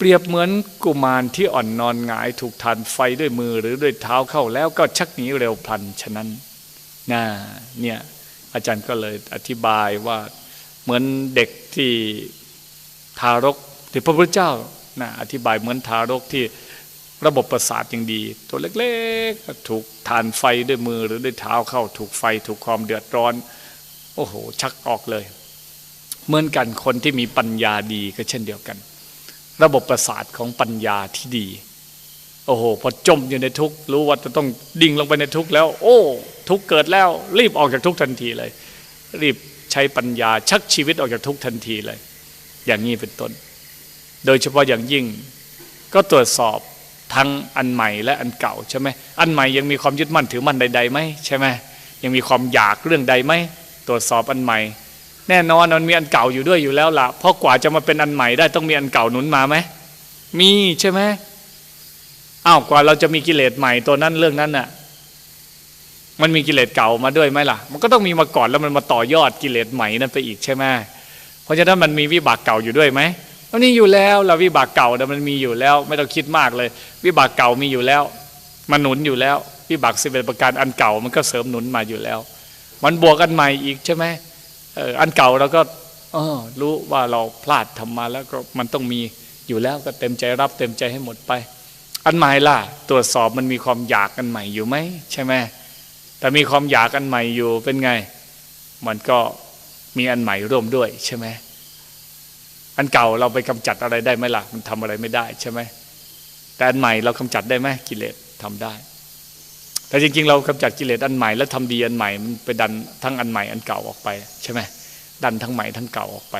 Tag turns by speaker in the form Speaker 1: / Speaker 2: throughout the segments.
Speaker 1: เปรียบเหมือนกุมารที่อ่อนนอนหงายถูกทานไฟด้วยมือหรือด้วยเท้าเข้าแล้วก็ชักหนีเร็วพลันฉะนั้นนะเนี่ยอาจารย์ก็เลยอธิบายว่าเหมือนเด็กที่ทารกที่พระพุทธเจ้านะอธิบายเหมือนทารกที่ระบบประสาทยังดี ตัวเล็กๆ ถูกทานไฟด้วยมือหรือด้วยเท้าเข้า ถูกไฟถูกความเดือดร้อน โอ้โห ชักออกเลย เหมือนกันคนที่มีปัญญาดีก็เช่นเดียวกัน ระบบประสาทของปัญญาที่ดี โอ้โห พอจมอยู่ในทุกข์รู้ว่าจะต้องดิ่งลงไปในทุกข์แล้ว โอ้ ทุกข์เกิดแล้ว รีบออกจากทุกข์ทันทีเลย รีบใช้ปัญญาชักชีวิตออกจากทุกข์ทันทีเลย อย่างนี้เป็นต้น โดยเฉพาะอย่างยิ่ง ก็ตรวจสอบทั้งอันใหม่และอันเก่าใช่ไหมอันใหม่ยังมีความยึดมั่นถือมั่นใดๆไหมใช่ไหมยังมีความอยากเรื่องใดไหมตรวจสอบอันใหม่ แน่นอนมันมีอันเก่าอยู่ด้วยอยู่แล้วล่ะเพราะกว่าจะมาเป็นอันใหม่ได้ต้องมีอันเก่าหนุนมาไหมมีใช่ไหมอ้าวกว่าเราจะมีกิเลสใหม่ตัวนั้นเรื่องนั้นน่ะ มันมีกิเลสเก่ามาด้วยไหมล่ะ มันก็ต้องมีมาก่อนแล้วมันมาต่อยอดกิเลสใหม่นั้นไปอีกใช่ไหมเพราะฉะนั้นมันมีวิบากเก่าอยู่ด้วยไหมมันนี่อยู่แล้วเราวิบากเก่าแต่มันมีอยู่แล้ว ไม่ต้องคิดมากเลย วิบากเก่ามีอยู่แล้วมันหนุนอยู่แล้ววิบากสิบเอ็ดประการอันเก่ามันก็เสริมหนุนมาอยู่แล้ว มันบวกกันใหม่อีกใช่ไหม อออันเก่าเราก็เออรู้ว่าเราพลาดทำมาแล้วก็มันต้องมีอยู่แล้วก็เต็มใจรับเต็มใจให้หมดไป อันใหม่ล่ะตรวจสอบมันมีความอยากกันใหม่อยู่ไหมใช่ไหมแต่มีความอยากกันใหม่อยู่เป็นไง มันก็มีอันใหม่ร่วมด้วยใช่ไหมอันเก่าเราไปกำจัดอะไรได้ไหมล่ะ มันทำอะไรไม่ได้ใช่ไหมแต่อันใหม่เรากำจัดได้ไหมกิเลสทำได้ แต่จริงๆ เรากำจัดกิเลสอันใหม่แล้วทำดีอันใหม่มันไปดันทั้งอันใหม่อันเก่าออกไปใช่ไหมดันทั้งใหม่ทั้งเก่าออกไป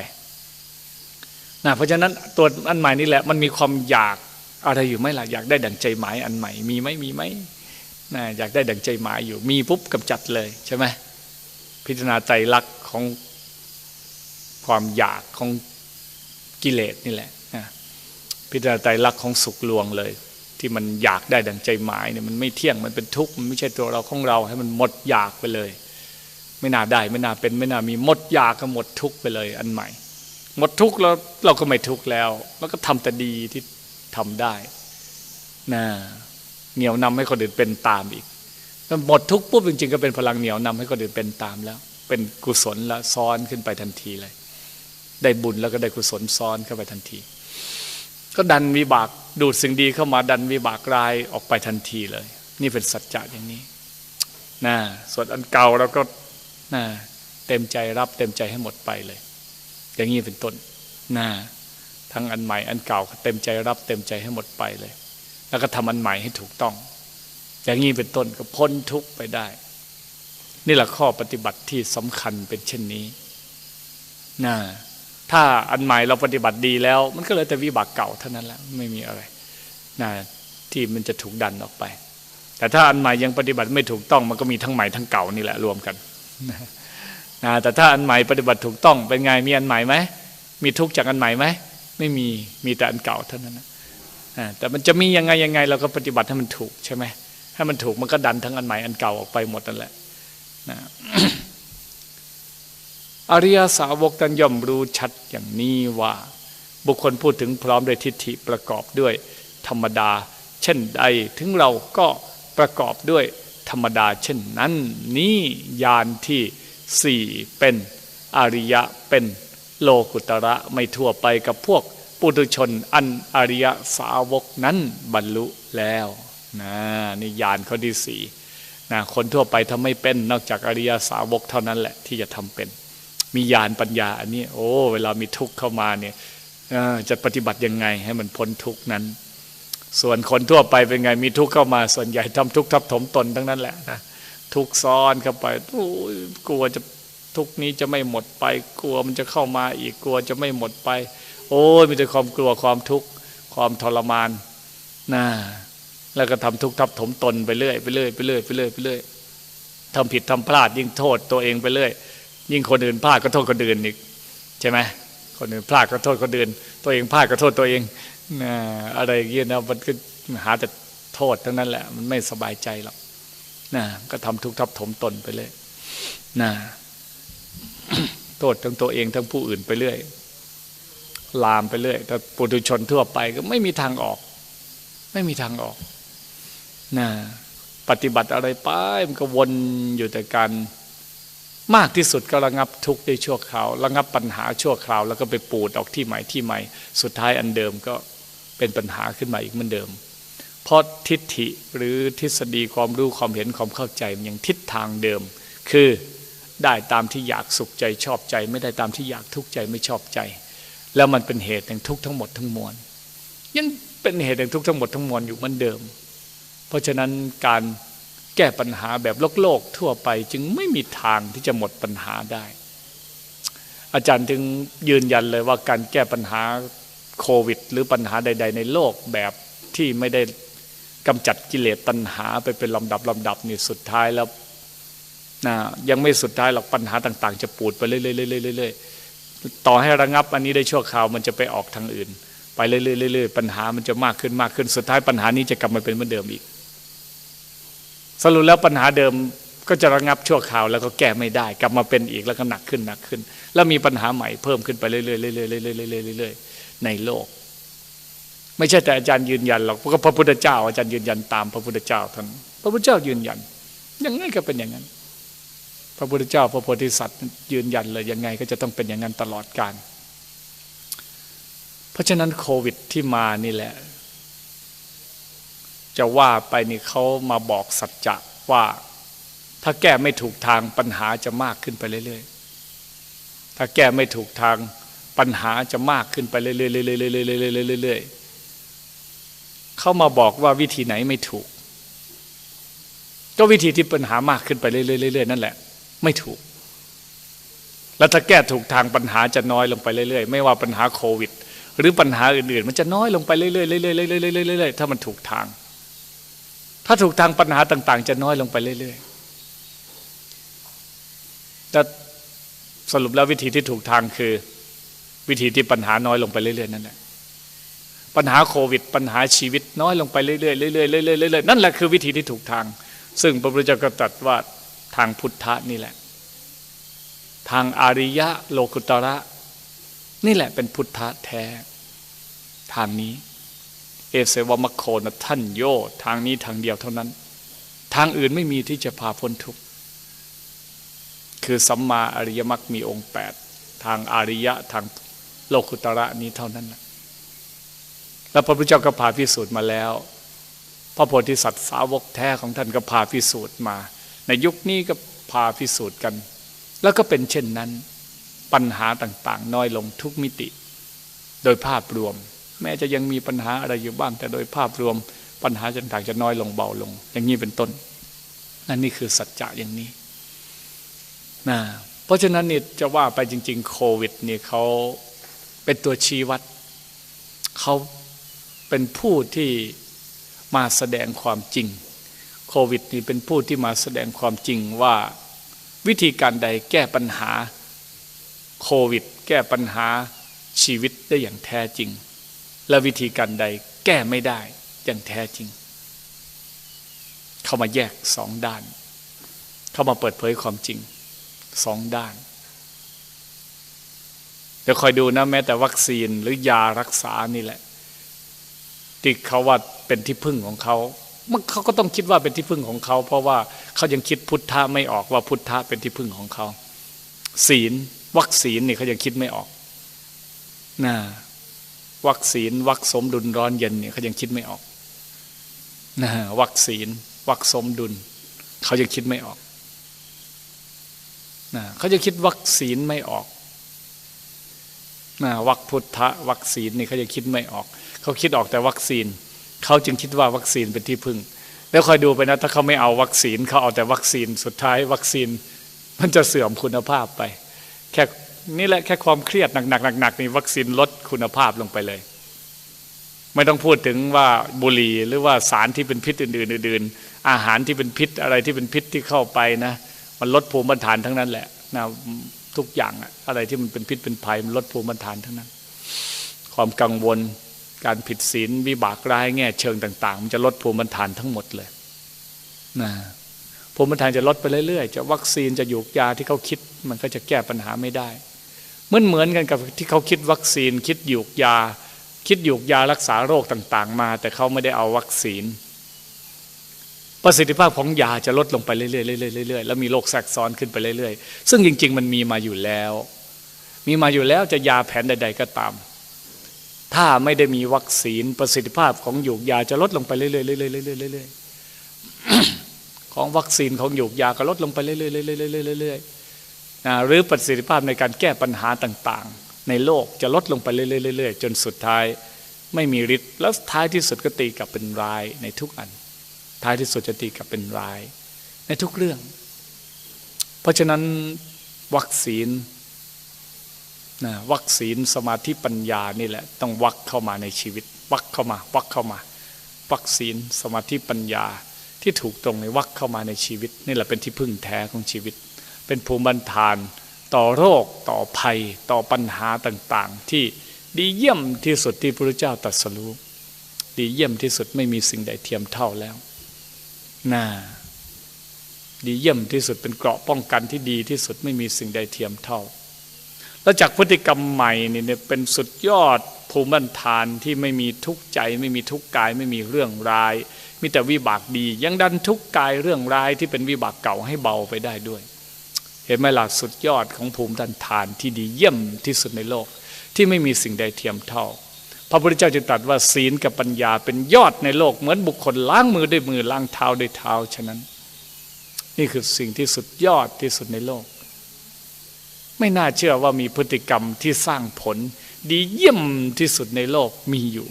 Speaker 1: นะเพราะฉะนั้นตัวอันใหม่นี่แหละมันมีความอยากอะไรอยู่ไหมล่ะอยากได้ดั่งใจหมายอันใหม่มีไหมมีไหมนะอยากได้ดั่งใจหมายอยู่มีปุ๊บกำจัดเลยใช่ไหมพิจารณาใจรักของความอยากของกิเลสนี่แหละนะพิจารณาใจรักของสุขลวงเลย ที่มันอยากได้ดังใจหมายเนี่ยมันไม่เที่ยงมันเป็นทุกข์มันไม่ใช่ตัวเราของเราให้มันหมดอยากไปเลย ไม่น่าได้ไม่น่าเป็นไม่น่ามีหมดอยากก็หมดทุกข์ไปเลย อันใหม่ หมดทุกข์แล้วเราก็ไม่ทุกข์แล้ว แล้วก็ทำแต่ดีที่ทำได้นะเหนียวนำให้คนอื่นเป็นตามอีกหมดทุกข์ปุ๊บจริงๆก็เป็นพลังเหนียวนำให้คนอื่นเป็นตามแล้ว เป็นกุศลละซ้อนขึ้นไปทันทีเลย ได้บุญแล้วก็ได้กุศลซ้อนเข้าไปทันที ก็ดันวิบากดูดสิ่งดีเข้ามาดันวิบากร้ายออกไปทันทีเลย นี่เป็นสัจจะอย่างนี้นะส่วนอันเก่าเราก็นะเต็มใจรับเต็มใจให้หมดไปเลย อย่างนี้เป็นต้นนะทั้งอันใหม่อันเก่าเต็มใจรับเต็มใจให้หมดไปเลย แล้วก็ทำอันใหม่ให้ถูกต้อง อย่างนี้เป็นต้นก็พ้นทุกข์ไปได้ นี่แหละข้อปฏิบัติที่สำคัญเป็นเช่นนี้นะ ถ้าอันใหม่เราปฏิบัติดีแล้ว มันก็เลยแต่วิบากเก่าเท่านั้นแหละไม่มีอะไรนะที่มันจะถูกดันออกไป แต่ถ้าอันใหม่ยังปฏิบัติไม่ถูกต้องมันก็มีทั้งใหม่ทั้งเก่านี่แหละรวมกันนะแต่ถ้าอันใหม่ปฏิบัติถูกต้องเป็นไงมีอันใหม่ไหมมีทุกจากอันใหม่ไหมไม่มีมีแต่อันเก่าเท่านั้นนะแต่มันจะมียังไงยังไงเราก็ปฏิบัติให้มันถูกใช่ไหมให้มันถูกมันก็ดันทั้งอันใหม่อันเก่าออกไปหมดนั่นแหละนะ อริยสาวกท่านย่อมรู้ชัดอย่างนี้ว่า บุคคลพูดถึงพร้อมด้วยทิฏฐิประกอบด้วย ธรรมดา เช่นใดถึงเราก็ประกอบด้วยธรรมดา เช่นนั้น นี้ยานที่สี่เป็นอริยะเป็นโลกุตระไม่ทั่วไปกับพวกปุถุชนอันอริยสาวกนั้นบรรลุแล้วนะนี่ยานข้อที่สี่นะคนทั่วไปทำไม่เป็นนอกจากอริยสาวกเท่านั้นแหละที่จะทำเป็น มีญาณปัญญาอันนี้ โอ้ เวลามีทุกข์เข้ามาเนี่ยจะปฏิบัติยังไงให้มันพ้นทุกข์นั้น ส่วนคนทั่วไปเป็นไงมีทุกข์เข้ามา ส่วนใหญ่ทำทุกข์ทับถมตนทั้งนั้นแหละนะทุกข์ซ้อนเข้าไปโอ้กลัวจะทุกนี้จะไม่หมดไป กลัวมันจะเข้ามาอีกกลัวจะไม่หมดไป โอ้ยมีแต่ความกลัวความทุกข์ความทรมานนะแล้วก็ทำทุกข์ทับถมตนไปเรื่อยไปเรื่อยไปเรื่อยไปเรื่อยไปเรื่อยทำผิดทำพลาดยิ่งโทษตัวเองไปเรื่อย ยิ่งคนอื่นพลาดก็โทษคนอื่นอีกใช่ไหมคนอื่นพลาดก็โทษคนอื่น ตัวเองพลาดก็โทษตัวเองอะไรอย่างเงี้ยนะมันก็หาแต่โทษทั้งนั้นแหละ มันไม่สบายใจหรอกนะก็ทำทุกทับถมตนไปเลยนะโทษทั้งตัวเองทั้งผู้อื่นไปเรื่อยลามไปเรื่อยแต่ปุถุชนทั่วไปก็ไม่มีทางออก ไม่มีทางออกนะปฏิบัติอะไรไปมันก็วนอยู่แต่การ มากที่สุดก็ระงับทุกข์ได้ชั่วคราว ระงับปัญหาชั่วคราว แล้วก็ไปปูดออกที่ใหม่ที่ใหม่ สุดท้ายอันเดิมก็เป็นปัญหาขึ้นมาอีกเหมือนเดิม เพราะทิฏฐิหรือทฤษฎีความรู้ความเห็นความเข้าใจมันยังทิศทางเดิม คือได้ตามที่อยากสุขใจชอบใจ ไม่ได้ตามที่อยากทุกข์ใจไม่ชอบใจ แล้วมันเป็นเหตุแห่งทุกข์ทั้งหมดทั้งมวลยังเป็นเหตุแห่งทุกข์ทั้งหมดทั้งมวลอยู่เหมือนเดิม เพราะฉะนั้นการ แก้ปัญหาแบบโลกโลกทั่วไปจึงไม่มีทางที่จะหมดปัญหาได้ อาจารย์จึงยืนยันเลยว่าการแก้ปัญหาโควิด หรือปัญหาใด ๆ ในโลกแบบที่ไม่ได้กำจัดกิเลสตัณหาไปเป็นลำดับลำดับนี่สุดท้ายแล้วนะยังไม่สุดท้ายหรอกปัญหาต่าง ๆ จะปูดไปเรื่อยๆต่อให้ระงับอันนี้ได้ชั่วคราวมันจะไปออกทางอื่น ไปเรื่อยๆปัญหามันจะมากขึ้นมากขึ้นสุดท้ายปัญหานี้จะกลับมาเป็นเหมือนเดิมอีก สรุปแล้วปัญหาเดิมก็จะระงับชั่วคราวแล้วก็แก้ไม่ได้ กลับมาเป็นอีกแล้วก็หนักขึ้นหนักขึ้น แล้วมีปัญหาใหม่เพิ่มขึ้นไปเรื่อยๆเรื่อยๆเรื่อยๆเรื่อยๆในโลก ไม่ใช่แต่อาจารย์ยืนยันหรอกเพราะพระพุทธเจ้า อาจารย์ยืนยันตามพระพุทธเจ้าท่านพระพุทธเจ้ายืนยันยังไงก็เป็นอย่างนั้น พระพุทธเจ้าพระโพธิสัตว์ยืนยันเลยยังไงก็จะต้องเป็นอย่างนั้นตลอดกาลเพราะฉะนั้นโควิดที่มานี่แหละ จะว่าไปนี่เขามาบอกสัจจะว่า ถ้าแก้ไม่ถูกทางปัญหาจะมากขึ้นไปเรื่อยๆ ถ้าแก้ไม่ถูกทางปัญหาจะมากขึ้นไปเรื่อยๆเรื่อยๆเรื่อยๆเขามาบอกว่าวิธีไหนไม่ถูก ก็วิธีที่ปัญหามากขึ้นไปเรื่อยๆนั่นแหละ ไม่ถูก แล้วถ้าแก้ถูกทางปัญหาจะน้อยลงไปเรื่อยๆ ไม่ว่าปัญหาโควิด หรือปัญหาอื่นๆ มันจะน้อยลงไปเรื่อยๆเรื่อยๆเรื่อยๆเรื่อยๆถ้ามันถูกทาง ถ้าถูกทางปัญหาต่าง ๆ จะน้อยลงไปเรื่อยๆแต่สรุปแล้ววิธีที่ถูกทางคือ วิธีที่ปัญหาน้อยลงไปเรื่อยๆนั่นแหละปัญหาโควิด ปัญหาชีวิตน้อยลงไปเรื่อยๆเรื่อยๆเรื่อยๆเรื่อยๆนั่นแหละคือวิธีที่ถูกทาง ซึ่งพระพุทธเจ้าก็ตรัสว่าทางพุทธะนี่แหละ ทางอาริยะโลกุตระ นี่แหละเป็นพุทธะแท้ ทางนี้ เอเสวมโคนะท่านโยทางนี้ทางเดียวเท่านั้น ทางอื่นไม่มีที่จะพาพ้นทุกข์คือสัมมาอริยมรรคมีองค์แปดทางอริยะทางโลกุตระนี้เท่านั้นนะแล้วพระพุทธเจ้าก็พาพิสูจน์มาแล้ว พระโพธิสัตว์สาวกแท้ของท่านก็พาพิสูจน์มา ในยุคนี้ก็พาพิสูจน์กัน แล้วก็เป็นเช่นนั้น ปัญหาต่างๆ น้อยลงทุกมิติ โดยภาพรวม แม้จะยังมีปัญหาอะไรอยู่บ้าง แต่โดยภาพรวมปัญหาต่างๆจะน้อยลงเบาลง อย่างนี้เป็นต้น นั่นนี่คือสัจจะอย่างนี้นะเพราะฉะนั้นนี่จะว่าไปจริง ๆ โควิดนี่เขาเป็นตัวชี้วัดเขาเป็นผู้ที่มาแสดงความจริง โควิดนี่เป็นผู้ที่มาแสดงความจริงว่าวิธีการใดแก้ปัญหาโควิด แก้ปัญหาชีวิตได้อย่างแท้จริง และวิธีการใดแก้ไม่ได้อย่างแท้จริง เข้ามาแยกสองด้าน เข้ามาเปิดเผยความจริงสองด้านเดี๋ยวคอยดูนะแม้แต่วัคซีนหรือยารักษานี่แหละที่เขาว่าเป็นที่พึ่งของเขามันเขาก็ต้องคิดว่าเป็นที่พึ่งของเขา เพราะว่าเขายังคิดพุทธะไม่ออกว่าพุทธะเป็นที่พึ่งของเขาศีลวัคซีนนี่เขายังคิดไม่ออกนะ วัคซีนวัคสมดุลร้อนเย็นเนี่ยเขายังคิดไม่ออกนะวัคซีนวัคสมดุล เขายังคิดไม่ออกนะเขาจะคิดวัคซีนไม่ออกนะวัคพุทธะวัคซีนนี่เขาจะคิดไม่ออก เขาคิดออกแต่วัคซีน เขาจึงคิดว่าวัคซีนเป็นที่พึ่ง แล้วคอยดูไปนะ ถ้าเขาไม่เอาวัคซีนเขาเอาแต่วัคซีนสุดท้าย วัคซีนมันจะเสื่อมคุณภาพไป แค่ นี่แหละแค่ความเครียดหนักๆหนักๆนี่วัคซีนลดคุณภาพลงไปเลย ไม่ต้องพูดถึงว่าบุหรี่หรือว่าสารที่เป็นพิษอื่นๆอื่นๆอาหารที่เป็นพิษอะไรที่เป็นพิษที่เข้าไปนะ มันลดภูมิต้านทานทั้งนั้นแหละนะทุกอย่างอะไรที่มันเป็นพิษเป็นภัยมันลดภูมิต้านทานทั้งนั้น ความกังวลการผิดศีลวิบากร้ายแง่เชิงต่าง ๆ มันจะลดภูมิทานทั้งหมดเลยนะภูมิทานจะลดไปเรื่อยๆ จะวัคซีนจะหยูกยาที่เขาคิด มันก็จะแก้ปัญหาไม่ได้ เหมือนเหมือนกันกับที่เขาคิดวัคซีน คิดหยูกยา คิดหยูกยารักษาโรคต่างๆ มา แต่เขาไม่ได้เอาวัคซีน ประสิทธิภาพของยาจะลดลงไปเรื่อยๆเรื่อยๆเรื่อยๆแล้วมีโรคแทรกซ้อนขึ้นไปเรื่อยๆ ซึ่งจริง ๆ มันมีมาอยู่แล้ว มีมาอยู่แล้วจะยาแผนใด ๆ ก็ตาม ถ้าไม่ได้มีวัคซีนประสิทธิภาพของหยูกยาจะลดลงไปเรื่อยๆเรื่อยๆเรื่อยๆเรื่อยๆของวัคซีนของหยูกยาก็ลดลงไปเรื่อยๆเรื่อยๆเรื่อยๆ นะหรือประสิทธิภาพในการแก้ปัญหาต่างๆ ในโลกจะลดลงไปเรื่อยๆจนสุดท้ายไม่มีฤทธิ์แล้วท้ายที่สุดก็ตีกลับเป็นร้ายในทุกอัน ท้ายที่สุดจะตีกลับเป็นร้าย ในทุกเรื่อง เพราะฉะนั้นวัคซีนนะวัคซีนสมาธิปัญญานี่แหละ ต้องวักเข้ามาในชีวิต วักเข้ามา วักเข้ามา วัคซีนสมาธิปัญญาที่ถูกตรงในวักเข้ามาในชีวิต นี่แหละเป็นที่พึ่งแท้ของชีวิต เป็นภูมิบันทาน ต่อโรคต่อภัย ต่อปัญหาต่างๆ ที่ดีเยี่ยมที่สุดที่พระเจ้าตรัสรู้ดีเยี่ยมที่สุดไม่มีสิ่งใดเทียมเท่าแล้วน่าดีเยี่ยมที่สุดเป็นเกราะป้องกันที่ดีที่สุดไม่มีสิ่งใดเทียมเท่า แล้วจากพฤติกรรมใหม่นี่เนี่ยเป็นสุดยอดภูมิบันทานที่ไม่มีทุกข์ใจ ไม่มีทุกข์กายไม่มีเรื่องร้าย มีแต่วิบากดี ยังดันทุกข์กายเรื่องร้ายที่เป็นวิบากเก่าให้เบาไปได้ด้วย เห็นไหมล่ะสุดยอดของภูมิต้านทานที่ดีเยี่ยมที่สุดในโลก ที่ไม่มีสิ่งใดเทียมเท่า พระพุทธเจ้าจึงตรัสว่าศีลกับปัญญาเป็นยอดในโลก เหมือนบุคคลล้างมือด้วยมือล้างเท้าด้วยเท้าฉะนั้น นี่คือสิ่งที่สุดยอดที่สุดในโลก ไม่น่าเชื่อว่ามีพฤติกรรมที่สร้างผล ดีเยี่ยมที่สุดในโลกมีอยู่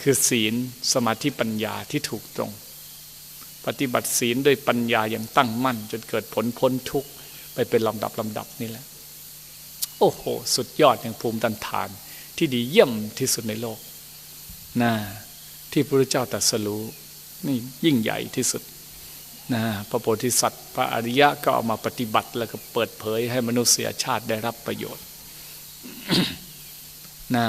Speaker 1: คือศีลสมาธิปัญญาที่ถูกตรง ปฏิบัติศีลด้วยปัญญาอย่างตั้งมั่น จนเกิดผลพ้นทุกข์ไปเป็นลำดับลำดับนี่แหละ โอ้โห สุดยอดอย่างภูมิตันทาน ที่ดีเยี่ยมที่สุดในโลกนะที่พระเจ้าตรัสรู้นี่ยิ่งใหญ่ที่สุดนะพระโพธิสัตว์ พระอริยะก็เอามาปฏิบัติแล้วก็เปิดเผยให้มนุษยชาติได้รับประโยชน์นะ